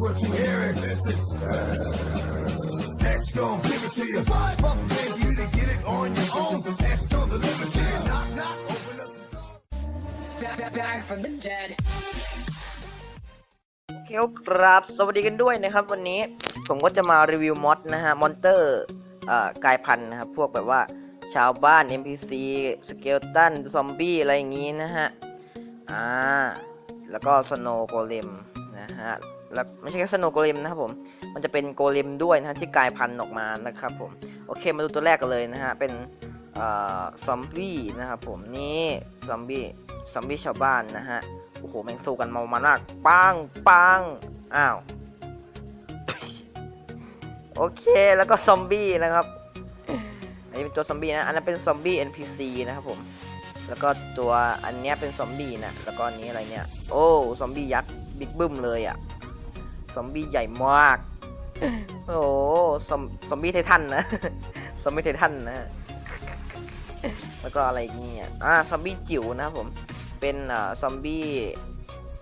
what you hearing. Listen. X gon' give it to you. Fuck paying for you to get it on your own. X gon' deliver to you. Knock, knock, open up the door. Back, back, back from the dead. โอเคครับ สวัสดีกันด้วยนะครับ วันนี้ผมก็จะมารีวิวมอดนะฮะ มอนเตอร์อ่ากลายพันธุ์นะครับ พวกแบบว่าชาวบ้าน NPC สเกลตัน ซอมบี้ อะไรอย่างนี้นะฮะ อ่า แล้วก็สโนโกเลมนะฮะ แล้วไม่ใช่แค่สโนโกเลมนะครับผม มันจะเป็นโกเลมด้วยนะที่กลายพันธุ์ออกมานะครับผม โอเคมาดูตัวแรกกันเลยนะฮะ เป็นซอมบี้นะครับผม นี่ซอมบี้ ซอมบี้ชาวบ้านนะฮะ โอ้โหแม่งสู้กันเมามันมาก ปังปังอ้าว โอเค แล้วก็ซอมบี้นะครับ อันนี้เป็นตัวซอมบี้นะ อันนั้นเป็นซอมบี้ NPC นะครับผม แล้วก็ตัวอันเนี้ยเป็นซอมบี้นะ แล้วก็อันนี้อะไรเนี่ย โอ้ ซอมบี้ยักษ์บิ๊กบึ้มเลยอะ่ะ ซอมบี้ใหญ่มาก โอ้โหซอมซอมบี้ไททันนะ ซอมบี้ไททันนะ แล้วก็อะไรอีกเนี่ยอ่าซอมบี้จิ๋วนะครับผม เป็นอ่าซอมบี้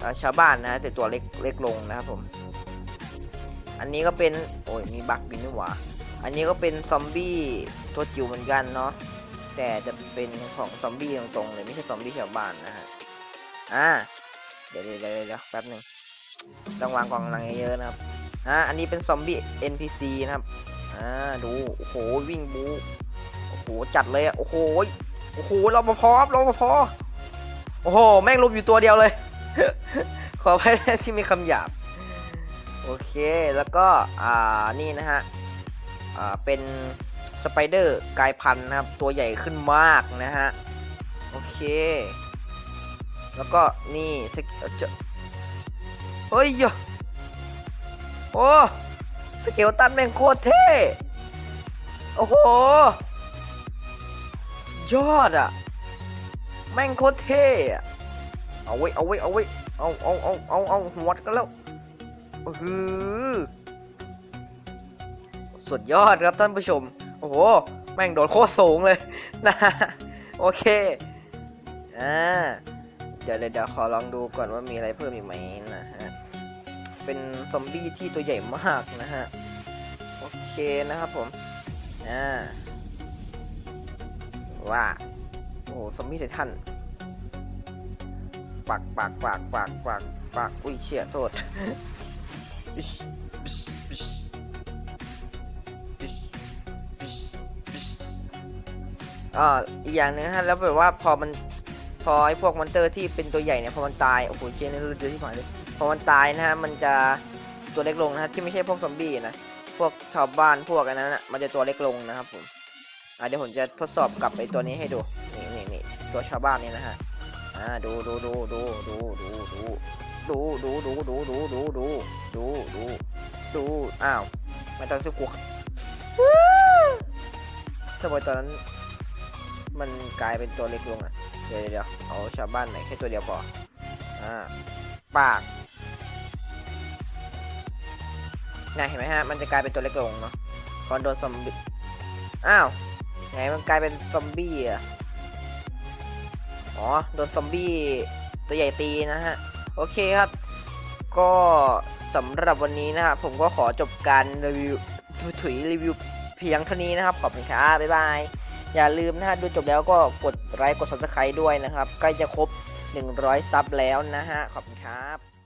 อ่าชาวบ้านนะแต่ตัวเล็กเล็กลงนะครับผม อันนี้ก็เป็น โอ้ยมีบั๊กบินนี่หว่า อันนี้ก็เป็นซอมบี้ตัวจิ๋วเหมือนกันเนาะ แต่จะเป็นของซอมบี้ตรงๆเลยไม่ใช่ซอมบี้ชาวบ้านนะฮะ อ่า เดี๋ยวเดี๋ยวเดี๋ยวเดี๋ยวแป๊บหนึ่ง ต้องวางกองกำลังเยอะนะครับอ่าอันนี้เป็นซอมบี้ NPC นะครับอ่าดูโอ้โหวิ่งบูโอ้โหจัดเลยอะโอ้โหโอ้โหเรามาพร้อมเรามาพอโอ้โหแม่งลบอยู่ตัวเดียวเลย ขออภัยนะที่มีคำหยาบโอเคแล้วก็อ่านี่นะฮะอ่าเป็นสไปเดอร์กายพันธุ์นะครับตัวใหญ่ขึ้นมากนะฮะโอเค แล้วก็นี่ เกเอ่อเจะเฮ้ยยโอ้สเกลตันแม่งโคตรเท่ โอ้โห ยอดอะแม่งโคตรเท่อะเอาไว้เอาไว้เอาไว้เอาเอาเอาเอาเอาหัวกันแล้วอือสุดยอดครับท่านผู้ชม โอ้โห แม่งโดดโคตรสูงเลยนะโอเค อ่า เดี๋ยวเดี๋ยวขอลองดูก่อนว่ามีอะไรเพิ่มอีกไหมนะฮะ เป็นซอมบี้ที่ตัวใหญ่มากนะฮะ โอเคนะครับผม อ่า ว่า โอ้โหซอมบี้ไททันปากปากปากปากปากปากอุ้ยเชี่ยโทษอ่าอีกอย่างหนึงฮะ แล้วแบบว่าพอมันพอไอ้พวกมอนเตอร์ที่เป็นตัวใหญ่เนี่ย พอมันตาย โอ้โหเชี่ยนี่รู้เดือดที่ผ่านเลย พอมันตายนะฮะมันจะตัวเล็กลงนะฮะที่ไม่ใช่พวกซอมบี้นะพวกชาวบ้านพวกอันนั้นนะมันจะตัวเล็กลงนะครับผมอะเดี๋ยวผมจะทดสอบกับไอตัวนี้ให้ดูนี่นี่นี่ตัวชาวบ้านนี่นะฮะอ่าดูดูดูดูดูดูดูดูดูดูดูดูดูดูดูดูดูอ้าวไม่ต้องช่วยกูทำไมตอนนั้นมันกลายเป็นตัวเล็กลงอะเดี๋ยวเดี๋ยวเอาชาวบ้านไหนแค่ตัวเดียวพออ่าปาก ไงเห็นไหมฮะ มันจะกลายเป็นตัวเล็กลงเนาะพอนโดนซอมบี้ อ้าว ไหนมันกลายเป็นซอมบี้อะ อ๋อ โดนซอมบี้ตัวใหญ่ตีนะฮะ โอเคครับ ก็สำหรับวันนี้นะครับผมก็ขอจบการรีวิวถุยรีวิวเพียงเท่านี้นะครับ ขอบคุณครับบ๊ายบาย อย่าลืมนะฮะ ดูจบแล้วก็กดไลค์กด subscribe ด้วยนะครับ ใกล้จะครบ 100 ซับแล้วนะฮะ ขอบคุณครับ